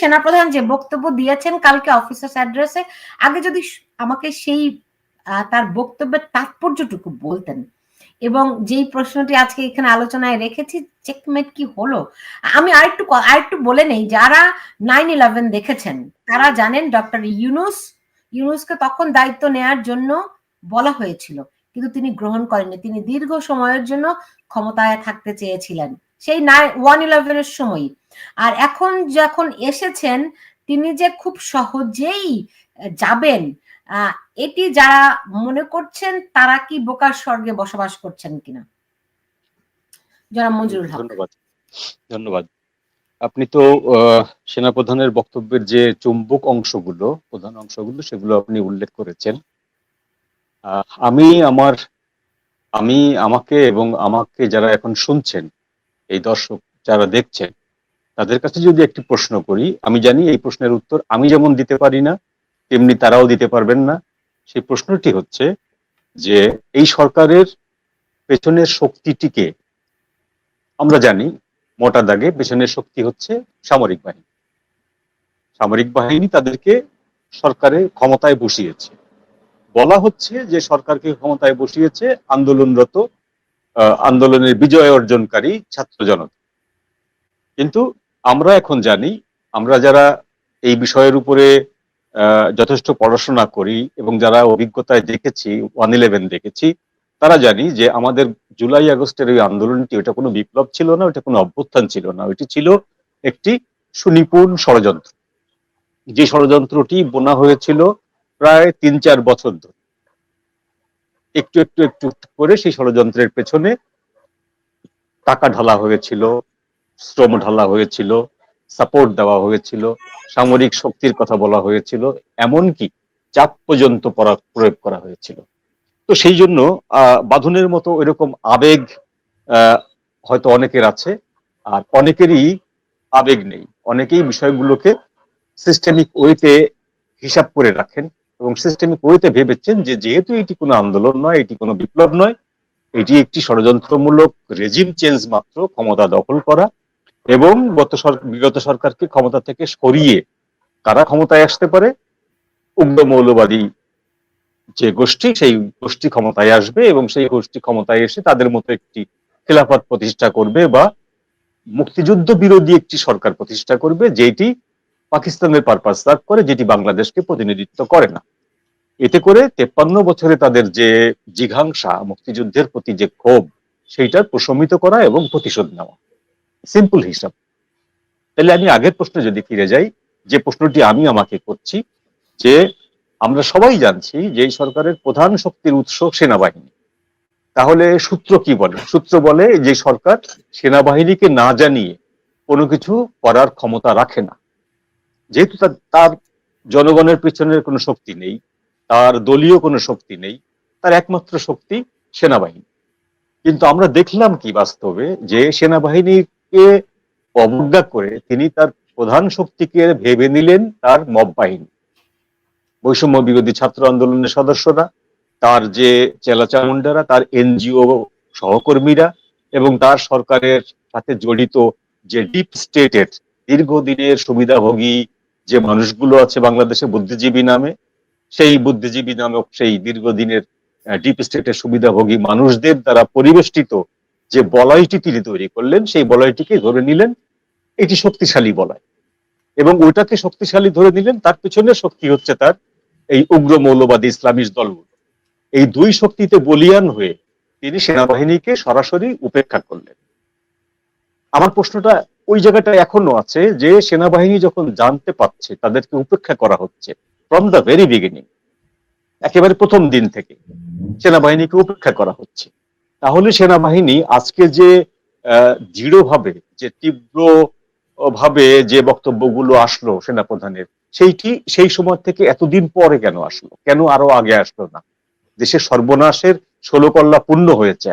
সেনাপ্রধান যে বক্তব্য দিয়েছেন কালকে অফিসার্স অ্যাড্রেসে, আগে যদি আমাকে সেই তার বক্তব্যের তাৎপর্যটুকু বলতেন এবং যেই প্রশ্নটি আজকে এখানে আলোচনায় রেখেছি চেকমেট কি হলো? আমি আরেকটু আরেকটু বলে নেই, যারা নাইন ইলেভেন দেখেছেন, তারা জানেন ডক্টর ইউনুস, ইউনুসকে তখন দায়িত্ব নেয়ার জন্য বলা হয়েছিল, কিন্তু তিনি গ্রহণ করেননি। তিনি দীর্ঘ সময়ের জন্য ক্ষমতায় থাকতে চেয়েছিলেন। সেই ওয়ান ইলেভেনের সময় আর এখন যখন এসেছেন, তিনি যে খুব সহজেই যাবেন এটি যারা মনে করছেন, তারা কি বোকার স্বর্গে বসবাস করছেন কিনা? যারা মঞ্জুরুল ধন্যবাদ। ধন্যবাদ। আপনি তো সেনাপ্রধানের বক্তব্যের যে চুম্বক অংশগুলো, প্রধান অংশগুলো, সেগুলো আপনি উল্লেখ করেছেন। আমি আমার, আমি, আমাকে এবং আমাকে যারা এখন শুনছেন, এই দর্শক যারা দেখছেন তাদের কাছে যদি একটি প্রশ্ন করি, আমি জানি এই প্রশ্নের উত্তর আমি যেমন দিতে পারি না, তেমনি তারাও দিতে পারবেন না। সেই প্রশ্নটি হচ্ছে যে, এই সরকারের পেছনের শক্তিটিকে আমরা জানি, মোটা দাগে পেছনের শক্তি হচ্ছে সামরিক বাহিনী। সামরিক বাহিনী তাদেরকে সরকারে ক্ষমতায় বসিয়েছে। বলা হচ্ছে যে, সরকারকে ক্ষমতায় বসিয়েছে আন্দোলনরত আন্দোলনের বিজয় অর্জনকারী ছাত্র জনতা। কিন্তু আমরা এখন জানি, আমরা যারা এই বিষয়ের উপরে যথেষ্ট পড়াশোনা করি এবং যারা অভিজ্ঞতায় দেখেছি, ওয়ান ইলেভেন দেখেছি, তারা জানি যে আমাদের জুলাই আগস্টের ওই আন্দোলনটি ওটা কোনো বিপ্লব ছিল না ওটা কোনো অভ্যুত্থান ছিল না, ওইটি ছিল একটি সুনিপুণ ষড়যন্ত্র। যে ষড়যন্ত্রটি বোনা হয়েছিল প্রায় তিন চার বছর ধরে। একটু একটু একটু করে সেই ষড়যন্ত্রের পেছনে টাকা ঢালা হয়েছিল শ্রম ঢালা হয়েছিল সাপোর্ট দেওয়া হয়েছিল, সামরিক শক্তির কথা বলা হয়েছিল, এমনকি চাপ পর্যন্ত প্রয়োগ করা হয়েছিল। তো সেই জন্য বাঁধনের মতো এরকম আবেগ হয়তো অনেকের আছে, আর অনেকেরই আবেগ নেই। অনেকেই বিষয়গুলোকে সিস্টেমিক ওয়েতে হিসাব করে রাখেন এবং সিস্টেমিক ওয়েতে ভেবেছেন যে যেহেতু এটি কোনো আন্দোলন নয়, এটি কোনো বিপ্লব নয়, এটি একটি ষড়যন্ত্রমূলক রেজিম চেঞ্জ মাত্র, ক্ষমতা দখল করা এবং গত বিগত সরকারকে ক্ষমতা থেকে সরিয়ে কারা ক্ষমতায় আসতে পারে? উগ্র মৌলবাদী যে গোষ্ঠী, সেই গোষ্ঠী ক্ষমতায় আসবে এবং সেই গোষ্ঠী ক্ষমতায় এসে তাদের মতো একটি খেলাফত প্রতিষ্ঠা করবে বা মুক্তিযুদ্ধ বিরোধী একটি সরকার প্রতিষ্ঠা করবে, যেটি পাকিস্তানের পারপাস সার্ভ করে, যেটি বাংলাদেশকে প্রতিনিধিত্ব করে না। এতে করে তেপ্পান্ন বছরে তাদের যে জিঘাংসা, মুক্তিযুদ্ধের প্রতি যে ক্ষোভ সেইটার প্রশমিত করা এবং প্রতিশোধ নেওয়া। সিম্পল হিসাব। তাহলে আমি আগের প্রশ্নে যদি ফিরে যাই, যে প্রশ্নটি আমি আমাকে করছি, যে আমরা সবাই জানছি যে এই সরকারের প্রধান শক্তির উৎস সেনাবাহিনী। তাহলে সূত্র কি বলে? সূত্র বলে যে সরকার সেনাবাহিনীকে না জানিয়ে কোনো কিছু করার ক্ষমতা রাখে না। যেহেতু তার জনগণের পিছনের কোনো শক্তি নেই, তার দলীয় কোনো শক্তি নেই, তার একমাত্র শক্তি সেনাবাহিনী। কিন্তু আমরা দেখলাম কি বাস্তবে? যে সেনাবাহিনীকে অবজ্ঞা করে তিনি তার প্রধান শক্তিকে ভেবে নিলেন তার মব বাহিনী। বৈষম্য বিরোধী ছাত্র আন্দোলনের সদস্যরা, তার যে চেলাচামুন্ডারা তার এনজিও সহকর্মীরা এবং তার সরকারের সাথে জড়িত যে ডিপ স্টেটের দীর্ঘদিনের সুবিধাভোগী যে মানুষগুলো আছে বাংলাদেশে বুদ্ধিজীবী নামে, সেই বুদ্ধিজীবী নামক সেই দীর্ঘদিনের ডিপ স্টেটের সুবিধাভোগী মানুষদের দ্বারা পরিবেষ্টিত যে বলয়টি তিনি তৈরি করলেন, সেই বলয়টিকে ধরে নিলেন, এটি শক্তিশালী বলয়। এবং ওইটাকে শক্তিশালী ধরে নিলেন, তার পিছনে শক্তি হচ্ছে তার এই উগ্র মৌলবাদী ইসলামিক দলগুলো। এই দুই শক্তিতে বলিয়ান হয়ে তিনি সেনাবাহিনীকে সরাসরি উপেক্ষা করলেন। আমার প্রশ্নটা ওই জায়গাটা এখনও আছে যে, সেনাবাহিনী যখন জানতে পাচ্ছে তাদেরকে উপেক্ষা করা হচ্ছে ফ্রম দ্য ভেরি বিগিনিং একেবারে প্রথম দিন থেকে, সেনাবাহিনীকে উপেক্ষা করা হচ্ছে। তাহলে সেনাবাহিনী আজকে যে দৃঢ়ভাবে, যে তীব্র ভাবে যে বক্তব্যগুলো আসলো সেনাপ্রধানের, সেইটি, সেই সময় থেকে এতদিন পরে কেন আসলো? কেন আরও আগে আসলো না? দেশের সর্বনাশের ষোলো কল্লা পূর্ণ হয়েছে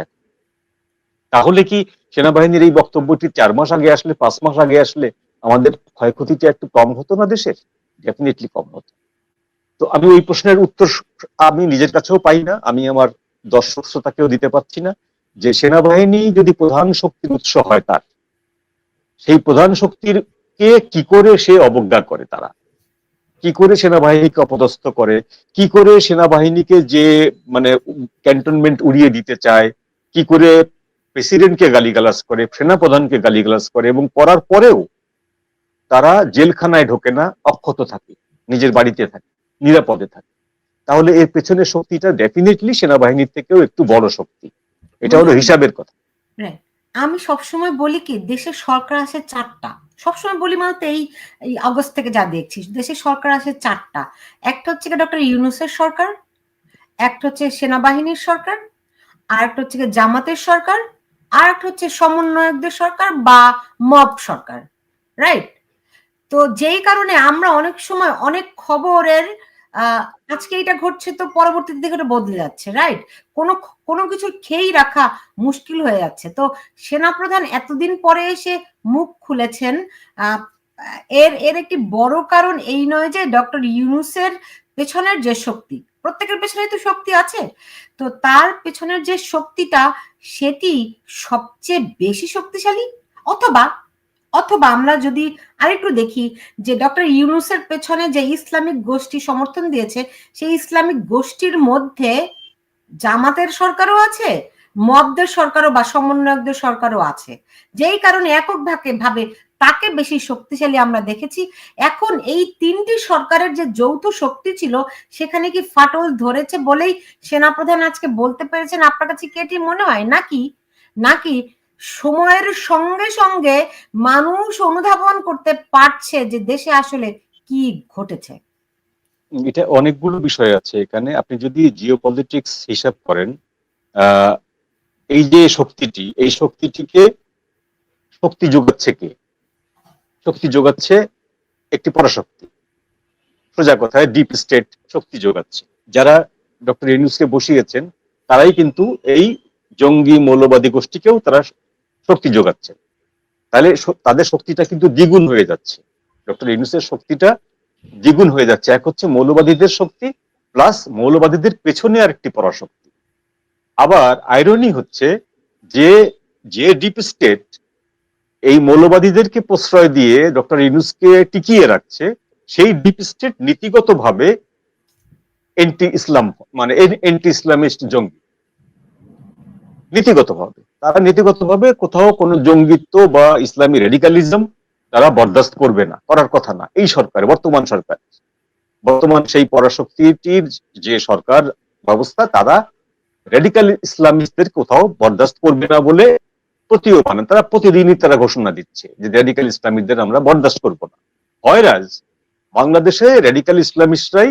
তাহলে কি সেনাবাহিনীর এই বক্তব্যটি চার মাস আগে আসলে, পাঁচ মাস আগে আসলে আমাদের ক্ষয়ক্ষতিটা একটু কম হতো না দেশের? ডেফিনেটলি কম হতো। তো আমি ওই প্রশ্নের উত্তর আমি নিজের কাছেও পাই না, আমি আমার দর্শক শ্রোতাকেও দিতে পারছি না, যে সেনাবাহিনী যদি প্রধান শক্তির উৎস হয় তার, সেই প্রধান শক্তির কে কি করে সে অবজ্ঞা করে তারা? কি করে সেনাবাহিনীকে অপদস্থ করে? কি করে সেনাবাহিনীকে যে মানে ক্যান্টনমেন্ট উড়িয়ে দিতে চায়? কি করে প্রেসিডেন্টকে গালিগালাজ করে, সেনাপ্রধানকে গালিগালাজ করে এবং করার পরেও তারা জেলখানায় ঢোকে না, অক্ষত থাকে, নিজের বাড়িতে থাকে, নিরাপদে থাকে। তাহলে এর পেছনে শক্তিটা ডেফিনেটলি সেনাবাহিনীর থেকেও একটু বড় শক্তি। এটা হলো হিসাবের কথা। আমি সবসময় বলি কি দেশের সরকার আছে চারটা। সবসময় বলি মানে তো এই আগস্ট থেকে যা দেখছি দেশের সরকার আছে চারটা। একটা হচ্ছে ডক্টর ইউনুসের সরকার একটা হচ্ছে সেনাবাহিনীর সরকার আর একটা হচ্ছে জামাতের সরকার আর একটা হচ্ছে সমন্বয়কদের সরকার বা মব সরকার। রাইট তো যেই কারণে আমরা অনেক সময় অনেক খবরের আহ, আজকে এটা ঘটছে তো পরবর্তীতে দিকে ওটা বদলে যাচ্ছে রাইট কোনো কোনো কিছু খেয়েই রাখা মুশকিল হয়ে যাচ্ছে। তো সেনাপ্রধান এতদিন পরে এসে মুখ খুলেছেন। এর এর একটি বড় কারণ এই নয় যে ডক্টর ইউনুসের পেছনের যে শক্তি, প্রত্যেকের পেছনে তো শক্তি আছে। তো তার পেছনের যে শক্তিটা, সেটি সবচেয়ে বেশি শক্তিশালী অথবা অথবা আমরা যদি আরেকটু দেখি যে ডক্টর ইউনুসের পেছনে যে ইসলামিক গোষ্ঠী সমর্থন দিয়েছে, সেই ইসলামিক গোষ্ঠীর মধ্যে জামাতের সরকারও আছে মবদের সরকারও বা সমন্বয়কদের সরকারও আছে। যেই কারণে একক ভাবে ভাবে তাকে বেশি শক্তিশালী আমরা দেখেছি। এখন এই তিনটি সরকারের যে যৌথ শক্তি ছিল, সেখানে কি ফাটল ধরেছে বলেই সেনাপ্রধান আজকে বলতে পেরেছেন? আপনার কাছে কি এটি মনে হয়? নাকি নাকি সময়ের সঙ্গে সঙ্গে মানুষ অনুধাবন করতে পারছে যে দেশে আসলে কি ঘটেছে। এটা অনেকগুলো বিষয় আছে এখানে। আপনি যদি জিও পলিটিক্স হিসাব করেন এই যে শক্তিটি, এই শক্তিটিকে শক্তি যোগাচ্ছে কে? শক্তি যোগাচ্ছে একটি পরাশক্তি। সোজা কথায় ডিপ স্টেট শক্তি যোগাচ্ছে। যারা ডক্টর ইউনুসকে বসিয়েছেন, তারাই কিন্তু এই জঙ্গি মৌলবাদী গোষ্ঠীকেও তারা শক্তি যোগাচ্ছে। তাহলে তাদের শক্তিটা কিন্তু দ্বিগুণ হয়ে যাচ্ছে। ডক্টর ইউনুসের শক্তিটা দ্বিগুণ হয়ে যাচ্ছে। এক হচ্ছে মৌলবাদীদের শক্তি, প্লাস মৌলবাদীদের পেছনে আর একটি পরাশক্তি। আবার আইরনি হচ্ছে যে যে ডিপ স্টেট এই মৌলবাদীদেরকে প্রশ্রয় দিয়ে ডক্টর ইউনুসকে টিকিয়ে রাখছে, সেই ডিপ স্টেট নীতিগতভাবে এন্টি ইসলাম মানে এন্টি ইসলামিস্ট জঙ্গি। নীতিগতভাবে। তারা নীতিগতভাবে কোথাও কোনো জঙ্গিত্ব বা ইসলামী রেডিকালিজম তারা বরদাস্ত করবে না, করার কথা না। এই সরকার, বর্তমান সরকার। বর্তমান সেই পরাশক্তিটির যে সরকার ব্যবস্থা, তারা রেডিকাল ইসলামিস্টদের কোথাও বরদাস্ত করবে না বলে প্রতীয়মান তারা প্রতিদিনই তারা ঘোষণা দিচ্ছে যে রেডিকাল ইসলামিকদের আমরা বরদাস্ত করব না। হয়রাজ, বাংলাদেশে রেডিকাল ইসলামিস্টরাই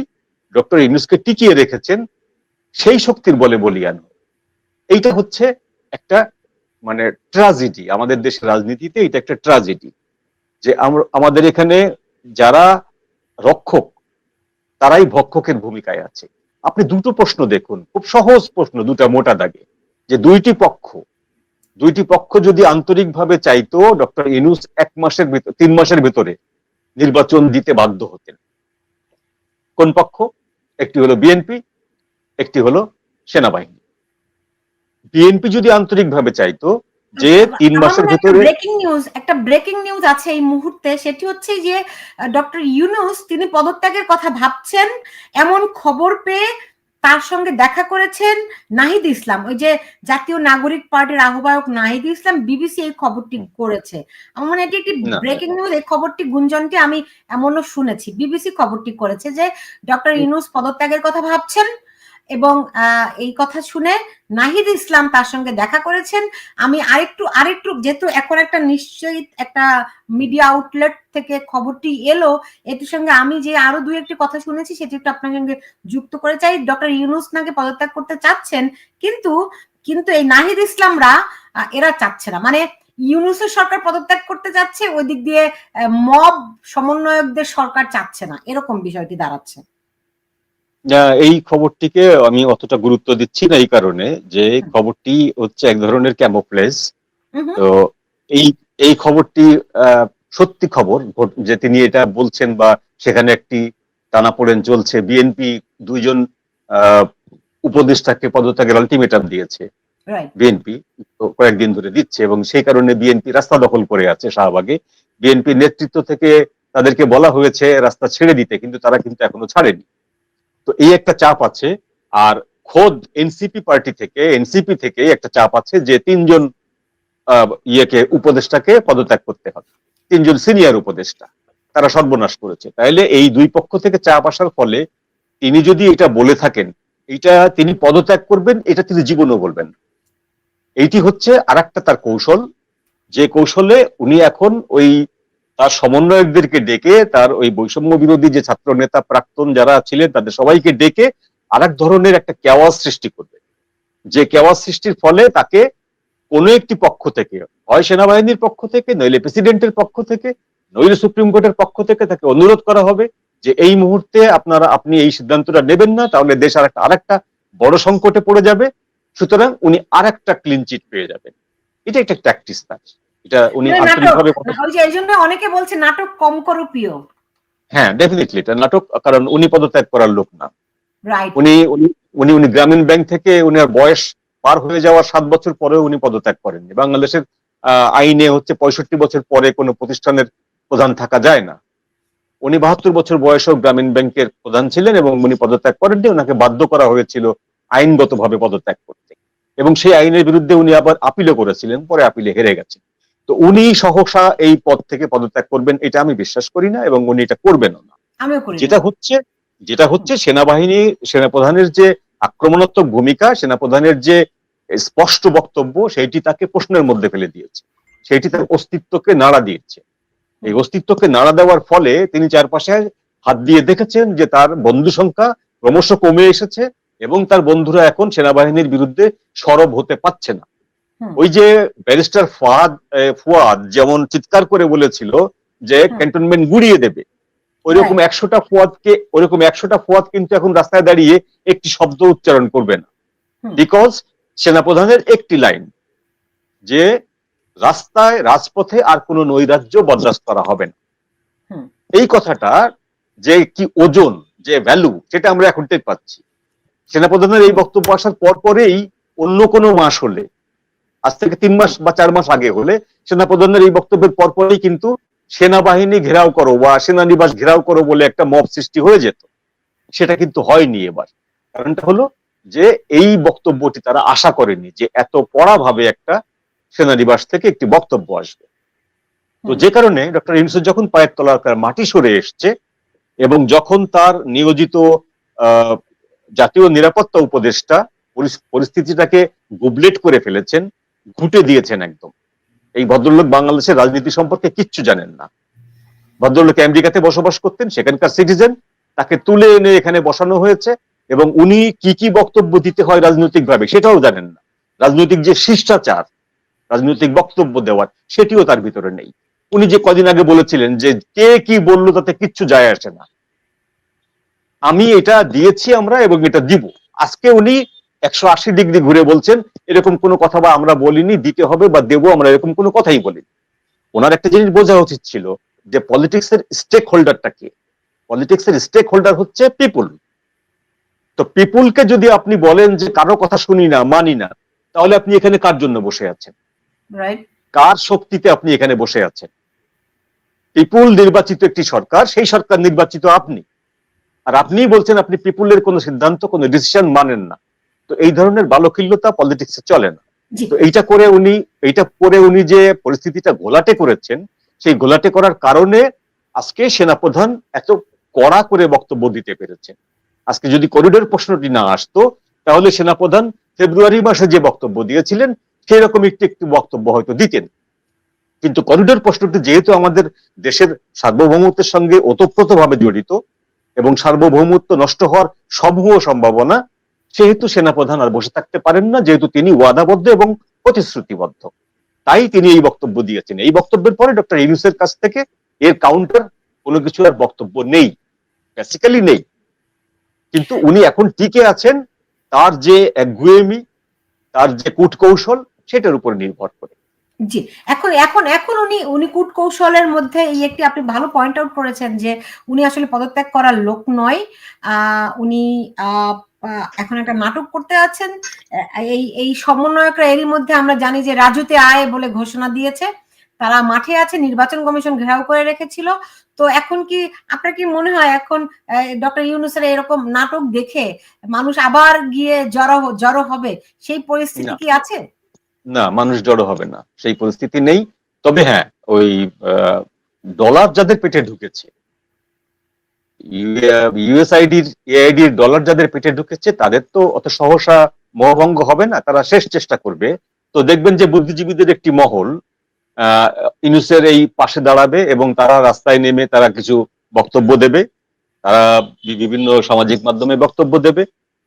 ডক্টর ইউনুসকে টিকিয়ে রেখেছেন, সেই শক্তির বলে বলিয়ান এইটা হচ্ছে একটা মানে ট্রাজেডি আমাদের দেশের রাজনীতিতে এটা একটা ট্রাজেডি যে আমাদের এখানে যারা রক্ষক, তারাই ভক্ষকের ভূমিকায় আছে। আপনি দুটো প্রশ্ন দেখুন, খুব সহজ প্রশ্ন, দুটা মোটা দাগে, যে দুইটি পক্ষ দুইটি পক্ষ যদি আন্তরিকভাবে চাইতো ডক্টর ইনুস এক মাসের ভিতর তিন মাসের ভিতরে নির্বাচন দিতে বাধ্য হতেন। কোন পক্ষ? একটি হলো বিএনপি, একটি হলো সেনাবাহিনী। বিএনপি যদি আন্তরিকভাবে চাইতো যে তিন মাসের ভিতরে ব্রেকিং নিউজ একটা ব্রেকিং নিউজ আছে এই মুহূর্তে। সেটি হচ্ছে যে ডক্টর ইউনুস তিনি পদত্যাগের কথা ভাবছেন এমন খবর পেয়ে তার সঙ্গে দেখা করেছেন নাহিদ ইসলাম। ওই যে জাতীয় নাগরিক পার্টির আহ্বায়ক নাহিদ ইসলাম বিবিসি এই খবরটি করেছে। আমার মনে এটি একটি ব্রেকিং নিউজ এই খবরটি গুঞ্জনটি আমি এমনও শুনেছি। বিবিসি খবরটি করেছে যে ডক্টর ইউনুস পদত্যাগের কথা ভাবছেন এবং এই কথা শুনে নাহিদ ইসলাম তার সঙ্গে দেখা করেছেন। আমি আরেকটু আরেকটু যেহেতু এখন একটা নিশ্চয়ই একটা মিডিয়া আউটলেট থেকে খবরটি এলো, এটির সঙ্গে আমি যে আরও দুই একটি কথা শুনেছি, সেটি একটু আপনার সঙ্গে যুক্ত করে চাই। ডক্টর ইউনুস নাকি পদত্যাগ করতে চাচ্ছেন, কিন্তু কিন্তু এই নাহিদ ইসলামরা এরা চাচ্ছে না। মানে ইউনুসের সরকার পদত্যাগ করতে যাচ্ছে ওই দিক দিয়ে মব সমন্বয়কদের সরকার চাচ্ছে না। এরকম বিষয়টি দাঁড়াচ্ছে। এই খবরটিকে আমি অতটা গুরুত্ব দিচ্ছি না এই কারণে যে খবরটি হচ্ছে এক ধরনের হুম, তো এই এই খবরটি সত্যি খবর যে তিনি এটা বলছেন বা সেখানে একটি টানাপোড়েন চলছে বিএনপি দুইজন আহ, উপদেষ্টাকে পদত্যাগের আলটিমেটাম দিয়েছে। বিএনপি কয়েকদিন ধরে দিচ্ছে এবং সেই কারণে বিএনপি রাস্তা দখল করে আছে শাহবাগে। বিএনপি নেতৃত্ব থেকে তাদেরকে বলা হয়েছে রাস্তা ছেড়ে দিতে কিন্তু তারা কিন্তু এখনও ছাড়েনি। তো এই একটা চাপ আছে, আর খোদ এনসিপি পার্টি থেকে, এনসিপি থেকে একটা চাপ আছে যে তিনজন ইয়েকে, উপদেষ্টাকে পদত্যাগ করতে হবে। তিনজন সিনিয়র উপদেষ্টা, তারা সর্বনাশ করেছে। তাইলে এই দুই পক্ষ থেকে চাপ আসার ফলে তিনি যদি এটা বলে থাকেন, এটা তিনি পদত্যাগ করবেন, এটা তিনি জীবনও বলবেন এইটি হচ্ছে আর তার কৌশল। যে কৌশলে উনি এখন ওই তার সমন্বয়কদেরকে ডেকে তার ওই বৈষম্য বিরোধী যে ছাত্র নেতা প্রাক্তন যারা ছিলেন, তাদের সবাইকে ডেকে আরেক ধরনের একটা কেওয়াজ সৃষ্টি করবে। যে কেওয়াজ সৃষ্টির ফলে তাকে কোনো একটি পক্ষ থেকে, হয় সেনাবাহিনীর পক্ষ থেকে, নইলে প্রেসিডেন্টের পক্ষ থেকে, নইলে সুপ্রিম কোর্টের পক্ষ থেকে তাকে অনুরোধ করা হবে যে এই মুহূর্তে আপনারা, আপনি এই সিদ্ধান্তটা নেবেন না, তাহলে দেশ আর একটা আরেকটা বড় সংকটে পড়ে যাবে। সুতরাং উনি আর একটা ক্লিন চিট পেয়ে যাবেন। এটা একটা প্র্যাকটিস তার এটা উনি মানে আন্তরিকভাবে এই জন্য অনেকে বলছে নাটক কম করো প্রিয়। হ্যাঁ ডেফিনেটলি এটা নাটক কারণ উনি পদত্যাগ করার লোক না। রাইট উনি উনি উনি গ্রামীণ ব্যাংক থেকে উনার বয়স পার হয়ে যাওয়ার সাত বছর পরেও উনি পদত্যাগ করেননি বাংলাদেশের আইনে হচ্ছে পঁয়ষট্টি বছর পরে কোনো প্রতিষ্ঠানের প্রধান থাকা যায় না। উনি বাহাত্তর বছর বয়সেও গ্রামীণ ব্যাংকের প্রধান ছিলেন এবং উনি পদত্যাগ করেননি। ওনাকে বাধ্য করা হয়েছিল আইনগতভাবে পদত্যাগ করতে। এবং সেই আইনের বিরুদ্ধে উনি আবার আপিলও করেছিলেন পরে আপিলে হেরে গেছেন। তো উনি সহসা এই পদ থেকে পদত্যাগ করবেন এটা আমি বিশ্বাস করি না এবং উনি এটা করবেনও না। যেটা হচ্ছে যেটা হচ্ছে সেনাবাহিনী সেনাপ্রধানের যে আক্রমণাত্মক ভূমিকা সেনাপ্রধানের যে স্পষ্ট বক্তব্য সেইটি তাকে প্রশ্নের মধ্যে ফেলে দিয়েছে সেইটি তার অস্তিত্বকে নাড়া দিয়েছে এই অস্তিত্বকে নাড়া দেওয়ার ফলে তিনি চারপাশে হাত দিয়ে দেখেছেন যে তার বন্ধু সংখ্যা ক্রমশ কমে এসেছে এবং তার বন্ধুরা এখন সেনাবাহিনীর বিরুদ্ধে সরব হতে পারছে না। ওই যে ব্যারিস্টার ফাহাদ এ, ফুয়াদ যেমন চিৎকার করে বলেছিল যে। ক্যান্টনমেন্ট গুড়িয়ে দেবে ওইরকম একশোটা ফুয়াদকে ওইরকম একশোটা ফুয়াদ কিন্তু এখন রাস্তায় দাঁড়িয়ে একটি শব্দ উচ্চারণ করবে না। বিকজ সেনাপ্রধানের একটি লাইন যে রাস্তায় রাজপথে আর কোনো নৈরাজ্য বরদাস্ত করা হবে না। এই কথাটা যে কি ওজন যে ভ্যালু সেটা আমরা এখন পাচ্ছি। সেনাপ্রধানের এই বক্তব্য আসার পর পরেই অন্য কোনো মাস হলে আজ থেকে তিন মাস বা চার মাস আগে হলে সেনাপ্রধানের এই বক্তব্যের পর পরেই কিন্তু সেনাবাহিনী ঘেরাও করো বা সেনানিবাস ঘেরাও করো বলে একটা মব সৃষ্টি হয়ে যেত। সেটা কিন্তু হয়নি এবার। কারণটা হলো যে এই বক্তব্যটি তারা আশা করেনি যে এত কড়া ভাবে একটা সেনানিবাস থেকে একটি বক্তব্য আসবে। তো যে কারণে ডক্টর ইউনুসের যখন পায়ের তলার মাটি সরে এসছে এবং যখন তার নিয়োজিত আহ, জাতীয় নিরাপত্তা উপদেষ্টা পরিস্থিতিটাকে গুবলেট করে ফেলেছেন ঘুটে দিয়েছেন একদম। এই ভদ্রলোক বাংলাদেশের রাজনীতি সম্পর্কে কিচ্ছু জানেন না। ভদ্রলোক আমেরিকাতে বসবাস করতেন, সেখানকার সিটিজেন তাকে তুলে এনে এখানে বসানো হয়েছে এবং উনি কি কি বক্তব্য দিতে হয় রাজনৈতিক ভাবে সেটাও জানেন না। রাজনৈতিক যে শিষ্টাচার, রাজনৈতিক বক্তব্য দেওয়ার, সেটিও তার ভিতরে নেই। উনি যে কদিন আগে বলেছিলেন যে কে কি বলল তাতে কিচ্ছু যায় আসে না। আমি এটা দিয়েছি আমরা এবং এটা দিব। আজকে উনি একশো আশি ডিগ্রি ঘুরে বলছেন এরকম কোনো কথা বা আমরা বলিনি দিতে হবে বা দেবো আমরা এরকম কোনো কথাই বলিনি। ওনার একটা জিনিস বোঝা উচিত ছিল যে পলিটিক্স এর স্টেক হোল্ডারটা কে? পলিটিক্স এর স্টেক হোল্ডার হচ্ছে পিপুল তো পিপুলকে যদি আপনি বলেন যে কারও কথা শুনি না মানি না তাহলে আপনি এখানে কার জন্য বসে আছেন? কার শক্তিতে আপনি এখানে বসে আছেন? পিপুল নির্বাচিত একটি সরকার সেই সরকার নির্বাচিত আপনি। আর আপনিই বলছেন আপনি পিপুলের কোনো সিদ্ধান্ত কোনো ডিসিশন মানেন না। তো এই ধরনের বালকিল্যতা পলিটিক্সে চলে না। তো এইটা করে উনি এইটা করে উনি যে পরিস্থিতিটা ঘোলাটে করেছেন সেই ঘোলাটে করার কারণে আজকে সেনাপ্রধান এত কড়া করে বক্তব্য দিতে পেরেছেন। আজকে যদি করিডোর প্রশ্নটি না আসতো তাহলে সেনাপ্রধান ফেব্রুয়ারি মাসে যে বক্তব্য দিয়েছিলেন সেই রকম একটি একটি বক্তব্য হয়তো দিতেন। কিন্তু করিডোর প্রশ্নটি যেহেতু আমাদের দেশের সার্বভৌমত্বের সঙ্গে ওতপ্রোতভাবে জড়িত এবং সার্বভৌমত্ব নষ্ট হওয়ার সমূহ সম্ভাবনা সেহেতু সেনাপ্রধান আর বসে থাকতে পারেন না, যেহেতু তিনি ওয়াদাবদ্ধ এবং প্রতিশ্রুতিবদ্ধ। তাই তিনি এই বক্তব্য দিয়েছেন। এই বক্তব্যের পরে ডক্টর ইউনুসের কাছ থেকে এর কাউন্টার কোনো কিছু আর বক্তব্য নেই বেসিক্যালি নেই। কিন্তু উনি এখন টিকে আছেন, তার যে একগুয়েমি, তার যে কূটকৌশল, সেটার উপর নির্ভর করে। জি, এখন এখন এখন উনি উনি কূট কৌশলের মধ্যে এই একটি আপনি ভালো পয়েন্ট আউট করেছেন যে উনি আসলে পদত্যাগ করার লোক নয়। উনি এখন একটা নাটক করতে আছেন। এই এই সমন্বয়করা এরই মধ্যে আমরা জানি যে রাজুতে আয় বলে ঘোষণা দিয়েছে। তারা মাঠে আছে নির্বাচন কমিশন ঘেরাও করে রেখেছিল। তো এখন কি আপনার কি মনে হয় এখন ডক্টর ইউনুসের এরকম নাটক দেখে মানুষ আবার গিয়ে জড়ো জড়ো হবে? সেই পরিস্থিতি কি আছে? না মানুষ জড়ো হবে না। সেই পরিস্থিতি নেই। তবে হ্যাঁ ওই ডলার যাদের পেটে ঢুকেছে ইউএসআইডির এআইডির ডলার যাদের পেটে ঢুকেছে তাদের তো অত সহসা মোহভঙ্গ হবে না তারা শেষ চেষ্টা করবে। তো দেখবেন যে বুদ্ধিজীবীদের একটি মহল আহ, ইউনুসের এই পাশে দাঁড়াবে এবং তারা রাস্তায় নেমে তারা কিছু বক্তব্য দেবে। তারা বিভিন্ন সামাজিক মাধ্যমে বক্তব্য দেবে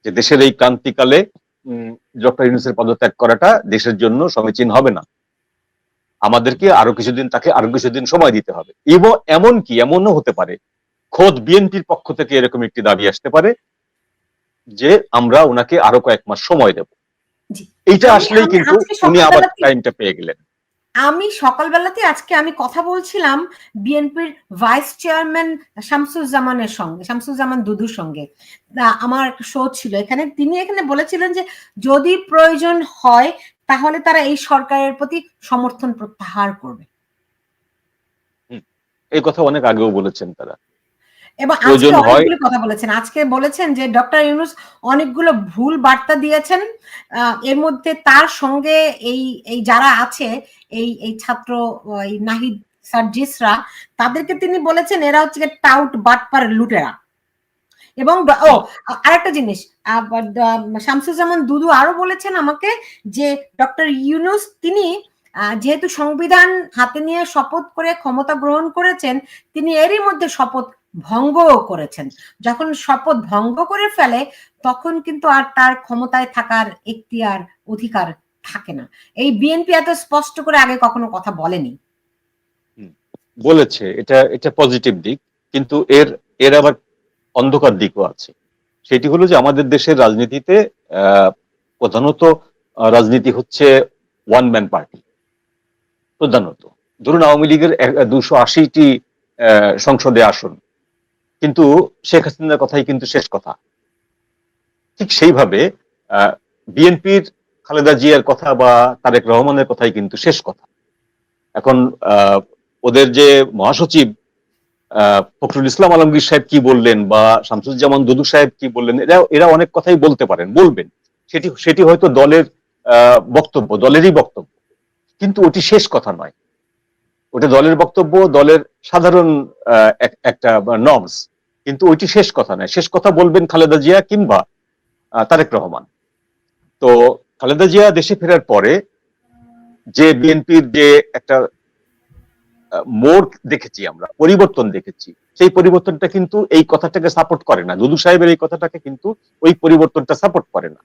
যে দেশের এই ক্রান্তিকালে ডক্টর ইউনুসের পদত্যাগ করাটা দেশের জন্য সমীচীন হবে না। আমাদেরকে আরও কিছুদিন তাকে আরও কিছুদিন সময় দিতে হবে। এবং এমন কি এমনও হতে পারে খোদ বিএনপির পক্ষ থেকে এরকম একটি দাবি আসতে পারে যে আমরা ওনাকে আরও কয়েক মাস সময় দেব। এইটা আসলেই কিন্তু উনি আবার টাইমটা পেয়ে গেলেন। আমি সকালবেলাতে আজকে আমি কথা বলছিলাম বিএনপির ভাইস চেয়ারম্যান শামসুজ্জামানের সঙ্গে শামসুজ্জামান দুদুর সঙ্গে। আমার একটা শো ছিল এখানে। তিনি এখানে বলেছিলেন যে যদি প্রয়োজন হয় তাহলে তারা এই সরকারের প্রতি সমর্থন প্রত্যাহার করবে। এই কথা অনেক আগেও বলেছেন তারা। এবং আজকে অনেকগুলো কথা বলেছেন। আজকে বলেছেন যে ডক্টর ইউনুস অনেকগুলো ভুল বার্তা দিয়েছেন। এর মধ্যে তার সঙ্গে এই এই যারা আছে এই এই ছাত্র এই নাহিদ সার্জিসরা তাদেরকে তিনি বলেছেন এরা হচ্ছে টাউট বাটপার লুটেরা এবং ও আরেকটা জিনিস আহ, শামসুজ্জামান দুদু আরও বলেছেন আমাকে যে ডক্টর ইউনুস তিনি আহ, যেহেতু সংবিধান হাতে নিয়ে শপথ করে ক্ষমতা গ্রহণ করেছেন তিনি এরই মধ্যে শপথ ভঙ্গও করেছেন। যখন শপথ ভঙ্গ করে ফেলে, তখন কিন্তু আর তার ক্ষমতায় থাকার এখতিয়ার, অধিকার থাকে না। এই বিএনপি এত স্পষ্ট করে আগে কখনো কথা বলেনি। বলেছে। এটা এটা পজিটিভ দিক, কিন্তু এর এর আবার অন্ধকার দিকও আছে। সেটি হলো যে আমাদের দেশের রাজনীতিতে প্রধানত রাজনীতি হচ্ছে ওয়ান ম্যান পার্টি প্রধানত। ধরুন আওয়ামী লীগের দুশো আশিটি সংসদে আসন। কিন্তু শেখ হাসিনার কথাই কিন্তু শেষ কথা। ঠিক সেইভাবে বিএনপির খালেদা জিয়ার কথা বা তারেক রহমানের কথাই কিন্তু শেষ কথা। এখন ওদের যে মহাসচিব ফখরুল ইসলাম আলমগীর সাহেব কি বললেন বা শামসুজ্জামান দুদু সাহেব কি বললেন, এরা এরা অনেক কথাই বলতে পারেন, বলবেন। সেটি সেটি হয়তো দলের বক্তব্য, দলেরই বক্তব্য। কিন্তু ওটি শেষ কথা নয়। ওটা দলের বক্তব্য, দলের সাধারণ একটা নর্মস কিন্তু ওইটি শেষ কথা নয়। শেষ কথা বলবেন খালেদা জিয়া কিংবা তারেক রহমান। তো খালেদা জিয়া দেশে ফেরার পরে যে বিএনপির যে একটা মোড় দেখেছি আমরা, পরিবর্তন দেখেছি, সেই পরিবর্তনটা কিন্তু এই কথাটাকে সাপোর্ট করে না। দুদু সাহেবের এই কথাটাকে কিন্তু ওই পরিবর্তনটা সাপোর্ট করে না।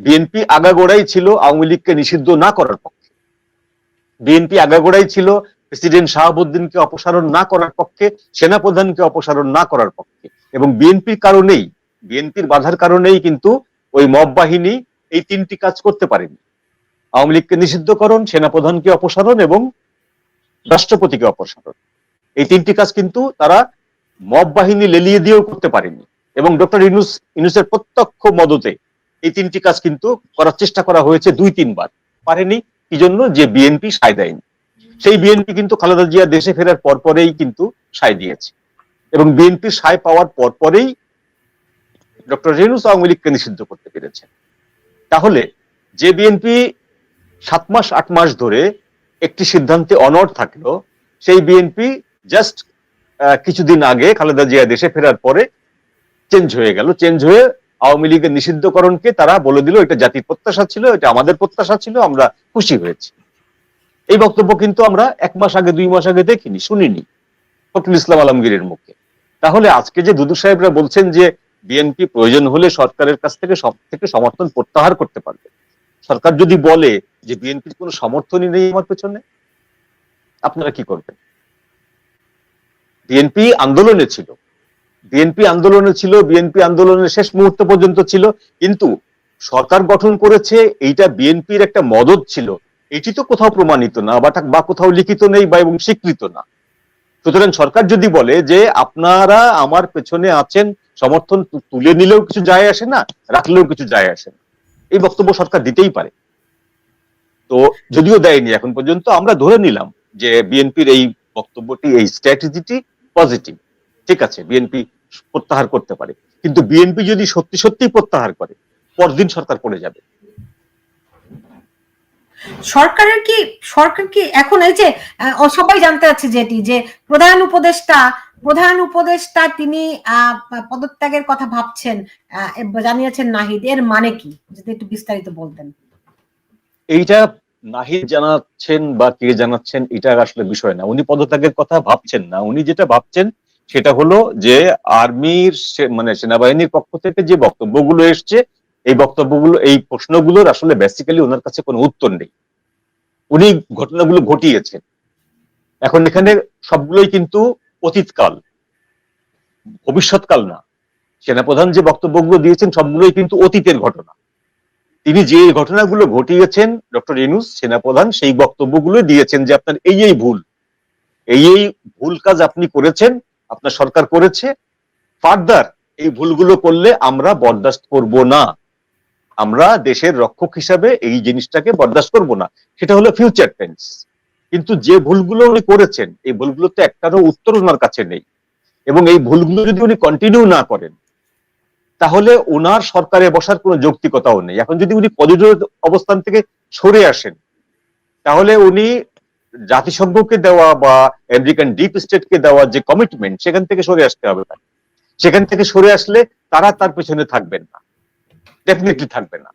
বিএনপি আগাগোড়াই ছিল আওয়ামী লীগকে নিষিদ্ধ না করার পক্ষে। বিএনপি আগাগোড়াই ছিল প্রেসিডেন্ট শাহাবুদ্দিনকে অপসারণ না করার পক্ষে, সেনাপ্রধানকে অপসারণ না করার পক্ষে। এবং বিএনপির কারণেই, বিএনপির বাধার কারণেই কিন্তু ওই মব বাহিনী এই তিনটি কাজ করতে পারেনি। আওয়ামী লীগকে নিষিদ্ধকরণ, সেনাপ্রধানকে অপসারণ এবং রাষ্ট্রপতিকে অপসারণ। এই তিনটি কাজ কিন্তু তারা মব বাহিনী লেলিয়ে দিয়েও করতে পারেনি। এবং ডক্টর ইনুস ইনুসের প্রত্যক্ষ মদতে এই তিনটি কাজ কিন্তু করার চেষ্টা করা হয়েছে দুই, তিনবার। পারেনি, কি জন্য? যে বিএনপি সায় দেয়নি। সেই বিএনপি কিন্তু খালেদা জিয়া দেশে ফেরার পর পরেই কিন্তু সায় দিয়েছে। এবং বিএনপি সায় পাওয়ার পর পরেই ডক্টর রেনুস আওয়ামী লীগকে নিষিদ্ধ করতে পেরেছেন তাহলে যে বিএনপি সাত মাস, আট মাস ধরে একটি সিদ্ধান্তে অনড় থাকল, সেই বিএনপি জাস্ট কিছুদিন আগে খালেদা জিয়া দেশে ফেরার পরে চেঞ্জ হয়ে গেল। চেঞ্জ হয়ে আওয়ামী লীগের নিষিদ্ধকরণকে তারা বলে দিল, এটা জাতির প্রত্যাশা ছিল, এটা আমাদের প্রত্যাশা ছিল, আমরা খুশি হয়েছি। এই বক্তব্য কিন্তু আমরা এক মাস আগে, দুই মাস আগে দেখিনি, শুনিনি। ফখরুল ইসলাম আলমগীরের মুখে। তাহলে আজকে যে দুদু সাহেবরা বলছেন যে বিএনপি প্রয়োজন হলে সরকারের কাছ থেকে সব থেকে সমর্থন প্রত্যাহার করতে পারবে। সরকার যদি বলে যে বিএনপির কোনো সমর্থনই নেই আমার পেছনে, আপনারা কি করবেন? বিএনপি আন্দোলনে ছিল। বিএনপি আন্দোলনে ছিল, বিএনপি আন্দোলনের শেষ মুহূর্ত পর্যন্ত ছিল, কিন্তু সরকার গঠন করেছে, এইটা বিএনপির একটা মদত ছিল। এটি তো কোথাও প্রমাণিত না, বা বা কোথাও লিখিত নেই, বা এবং স্বীকৃত না। সুতরাং সরকার যদি বলে যে আপনারা আমার পেছনে আছেন, সমর্থন তুলে নিলেও কিছু যায় আসে না, রাখলেও কিছু যায় আসে না। এই বক্তব্য সরকার দিতেই পারে। তো যদিও দেয়নি, এখন পর্যন্ত আমরা ধরে নিলাম যে বিএনপির এই বক্তব্যটি, এই স্ট্র্যাটেজিটি পজিটিভ। ঠিক আছে, বিএনপি প্রত্যাহার করতে পারে। কিন্তু বিএনপি যদি সত্যি সত্যি প্রত্যাহার করে, পরদিন সরকার পড়ে যাবে। সরকারের কি, সরকার কি এখন এই যে সবাই জানতে চাচ্ছে যেটি, যে প্রধান উপদেষ্টা প্রধান উপদেষ্টা তিনি পদত্যাগের কথা ভাবছেন জানিয়েছেন নাহিদ, এর মানে কি? যদি একটু বিস্তারিত বলতেন। এইটা নাহিদ জানাচ্ছেন বা কে জানাচ্ছেন, এটা আসলে বিষয় না। উনি পদত্যাগের কথা ভাবছেন না। উনি যেটা ভাবছেন, সেটা হলো যে আর্মির মানে সেনাবাহিনীর পক্ষ থেকে যে বক্তব্যগুলো এসছে এই বক্তব্যগুলো, এই প্রশ্নগুলোর আসলে বেসিক্যালি ওনার কাছে কোনো উত্তর নেই। উনি ঘটনাগুলো ঘটিয়েছেন। এখন এখানে সবগুলোই কিন্তু অতীতকাল, ভবিষ্যৎকাল না। সেনাপ্রধান যে বক্তব্যগুলো দিয়েছেন, সবগুলোই কিন্তু অতীতের ঘটনা। তিনি যে ঘটনাগুলো ঘটিয়েছেন, ডক্টর ইনুস সেনাপ্রধান, সেই বক্তব্যগুলো দিয়েছেন যে আপনার এই এই ভুল। এই এই ভুল কাজ আপনি করেছেন, আপনার সরকার করেছে। ফার্দার এই ভুলগুলো করলে আমরা বরদাস্ত করব না। আমরা দেশের রক্ষক হিসাবে এই জিনিসটাকে বরদাস্ত করব না। সেটা হলো ফিউচার টেন্স কিন্তু যে ভুলগুলো উনি করেছেন, এই ভুলগুলো তো একটারও উত্তর ওনার কাছে নেই। এবং এই ভুলগুলো যদি উনি কন্টিনিউ না করেন, তাহলে ওনার সরকারে বসার কোনো যৌক্তিকতাও নেই। এখন যদি উনি পজিটিভ অবস্থান থেকে সরে আসেন, তাহলে উনি জাতিসংঘকে দেওয়া বা আমেরিকান ডিপ স্টেটকে দেওয়া যে কমিটমেন্ট সেখান থেকে সরে আসতে হবে। সেখান থেকে সরে আসলে তারা তার পেছনে থাকবেন না। ডেফিনেটলি থাকবে না।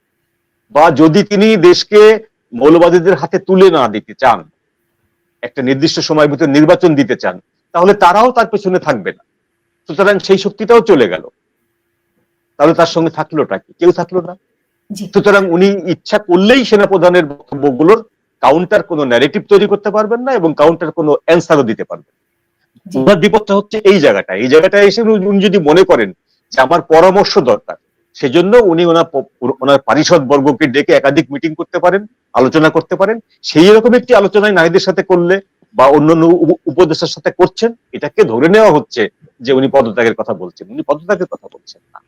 বা যদি তিনি দেশকে মৌলবাদীদের হাতে তুলে না দিতে চান একটা নির্দিষ্ট সময়ের ভিতরে নির্বাচন দিতে চান তাহলে তারাও তার পেছনে থাকবে না। সুতরাং সেই শক্তিটাও চলে গেল। তাহলে তার সঙ্গে থাকলোটা কি? কেউ থাকল না। সুতরাং উনি ইচ্ছা করলেই সেনাপ্রধানের বক্তব্যগুলোর কাউন্টার কোনো ন্যারেটিভ তৈরি করতে পারবেন না এবং কাউন্টার কোনো অ্যান্সারও দিতে পারবেন। জি। বিপদটা হচ্ছে এই জায়গাটা এই জায়গাটায় এসে উনি যদি মনে করেন যে আমার পরামর্শ দরকার সেজন্য উনি ওনার ওনার পারিষদ বর্গকে ডেকে একাধিক মিটিং করতে পারেন, আলোচনা করতে পারেন। সেই রকম একটি আলোচনায় নারীদের সাথে করলে বা অন্যান্য উপ- উপদেষ্টার সাথে করছেন, এটাকে ধরে নেওয়া হচ্ছে যে উনি পদত্যাগের কথা বলছেন। উনি পদত্যাগের কথা বলছেন না।